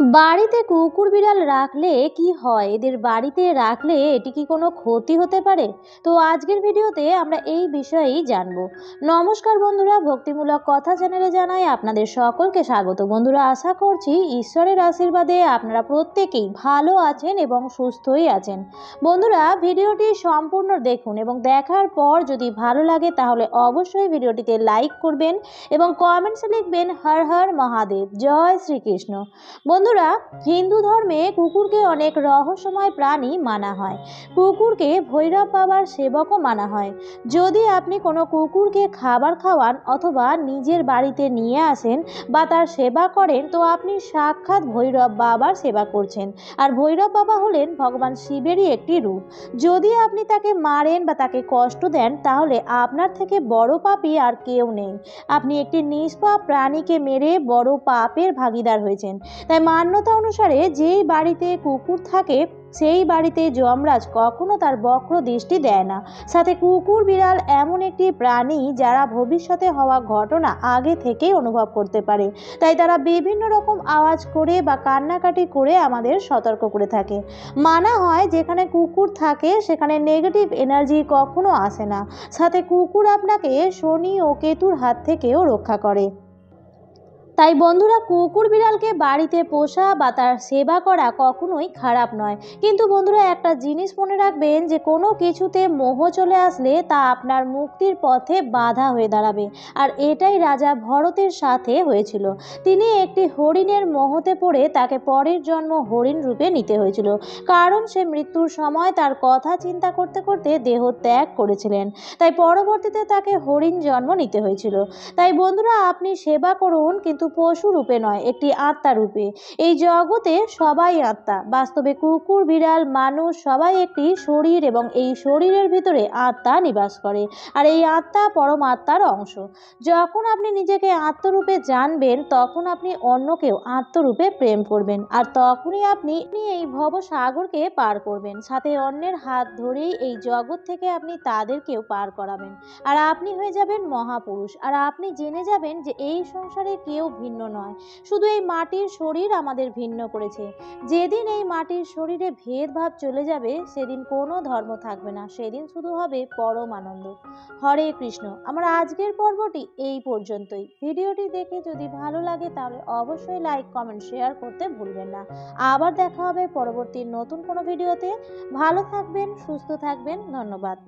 বাড়িতে কুকুর বিড়াল রাখলে কি হয়? এদের বাড়িতে রাখলে এটি কি কোনো ক্ষতি হতে পারে? তো আজকের ভিডিওতে আমরা এই বিষয়েই জানব। নমস্কার বন্ধুরা, ভক্তিমূলক কথা চ্যানেলে জানাই আপনাদের সকলকে স্বাগত। বন্ধুরা, আশা করছি ঈশ্বরের আশীর্বাদে আপনারা প্রত্যেকেই ভালো আছেন এবং সুস্থই আছেন। বন্ধুরা, ভিডিওটি সম্পূর্ণ দেখুন এবং দেখার পর যদি ভালো লাগে তাহলে অবশ্যই ভিডিওটিতে লাইক করবেন এবং কমেন্টসে লিখবেন হর হর মহাদেব। জয় শ্রীকৃষ্ণ। বন্ধুরা, হিন্দু ধর্মে কুকুরকে অনেক রহস্যময় প্রাণী মানা হয়। কুকুরকে ভৈরব বাবার সেবকও মানা হয়। যদি আপনি কোনো কুকুরকে খাবার খাওয়ান অথবা নিজের বাড়িতে নিয়ে আসেন বা তার সেবা করেন, তো আপনি সাক্ষাৎ ভৈরব বাবার সেবা করছেন। আর ভৈরব বাবা হলেন ভগবান শিবেরই একটি রূপ। যদি আপনি তাকে মারেন বা তাকে কষ্ট দেন, তাহলে আপনার থেকে বড় পাপী আর কেউ নেই। আপনি একটি নিষ্পাপ প্রাণীকে মেরে বড় পাপের ভাগিদার হয়েছেন। তাই মান্যতা অনুসারে যেই বাড়িতে কুকুর থাকে, সেই বাড়িতে যমরাজ কখনো তার বক্র দৃষ্টি দেয় না। সাথে কুকুর বিড়াল এমন একটি প্রাণী যারা ভবিষ্যতে হওয়া ঘটনা আগে থেকেই অনুভব করতে পারে। তাই তারা বিভিন্ন রকম আওয়াজ করে বা কান্নাকাটি করে আমাদের সতর্ক করে থাকে। মানা হয় যেখানে কুকুর থাকে, সেখানে নেগেটিভ এনার্জি কখনো আসে না। সাথে কুকুর আপনাকে শনি ও কেতুর হাত থেকেও রক্ষা করে। তাই বন্ধুরা কুকুর বিড়ালকে বাড়িতে পোষা বা তার সেবা করা কখনোই খারাপ নয়। কিন্তু বন্ধুরা একটা জিনিস মনে রাখবেন যে কোনো কিছুতে মোহ চলে আসলে তা আপনার মুক্তির পথে বাধা হয়ে দাঁড়াবে। আর এটাই রাজা ভরতের সাথে হয়েছিল। তিনি একটি হরিণের মোহতে পড়ে তাকে পরের জন্ম হরিণ রূপে নিতে হয়েছিল। কারণ সে মৃত্যুর সময় তার কথা চিন্তা করতে করতে দেহ ত্যাগ করেছিলেন। তাই পরবর্তীতে তাকে হরিণ জন্ম নিতে হয়েছিল। তাই বন্ধুরা আপনি সেবা করুন, কিন্তু পশু রূপে নয়, একটি আত্মা রূপে। এই জগতে সবাই আত্মা। বাস্তবে কুকুর, বিড়াল, মানুষ সবাই একটি শরীর এবং এই শরীরের ভিতরে আত্মা নিবাস করে। আর এই আত্মা পরমাত্মার অংশ। যখন আপনি নিজেকে আত্মরূপে জানবেন, তখন আপনি অন্যকেও আত্মরূপে প্রেম করবেন। আর তখনই আপনি এই ভব সাগরকে পার করবেন। সাথে অন্যের হাত ধরেই এই জগৎ থেকে আপনি তাদেরকেও পার করাবেন। আর আপনি হয়ে যাবেন মহাপুরুষ। আর আপনি জেনে যাবেন যে এই সংসারে কেউ ভিন্ন নয়। শুধু এই মাটির শরীর আমাদের ভিন্ন করেছে। যেদিন এই মাটির শরীরে ভেদভাব চলে যাবে, সেদিন কোনো ধর্ম থাকবে না। সেদিন শুধু হবে পরম আনন্দ হরে কৃষ্ণ। আমার আজকের পর্বটি এই পর্যন্তই। ভিডিওটি দেখে যদি ভালো লাগে, তাহলে অবশ্যই লাইক, কমেন্ট, শেয়ার করতে ভুলবেন না। আবার দেখা হবে পরবর্তী নতুন কোনো ভিডিওতে। ভালো থাকবেন, সুস্থ থাকবেন। ধন্যবাদ।